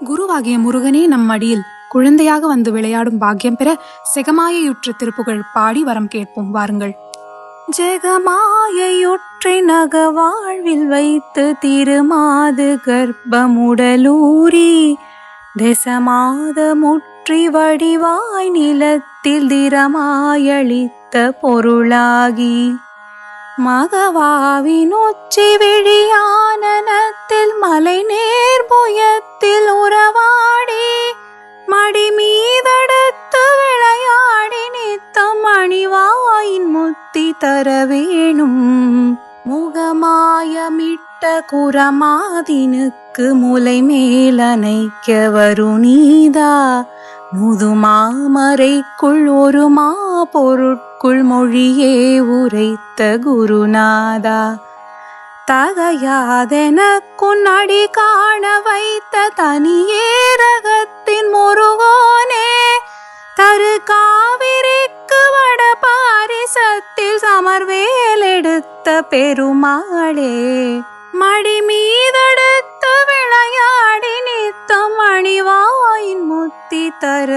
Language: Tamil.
குருவாகிய முருகனே நம் அடியில் குழந்தையாக வந்து விளையாடும் பாக்கியம் பெற செகமாயையுற்ற திருப்புகழ் பாடி வரம் கேட்போம். வாருங்கள். ஜெகமாயையொற்றை நக வாழ்வில் வைத்து திருமாது கர்ப்பமுடலூரி தசமாத முற்றி வடிவாய் நிலத்தில் திறமாயளித்த பொருளாகி மகவாவின் உச்சி விழியானனத்தில் மலை நேர் புயத்தில் நித்தம் முத்தி தர வேணும். முகமாயமிட்ட குரமாதினுக்கு முலை மேலனைக்க வருநீதா. முதுமாமரைக்குள் ஒரு மா பொருட்குள் மொழியே உரைத்த குருநாதா. தகையாதெனக்குன் அடி காண வைத்த தனியே ரகத்தின் முருகோனே. தரு காவிரிக்கு அமர்வேலெடுத்த பெருமாளே மடி மீதெடுத்து விளையாடி நித்தம் அணிவாயின் முத்தி தர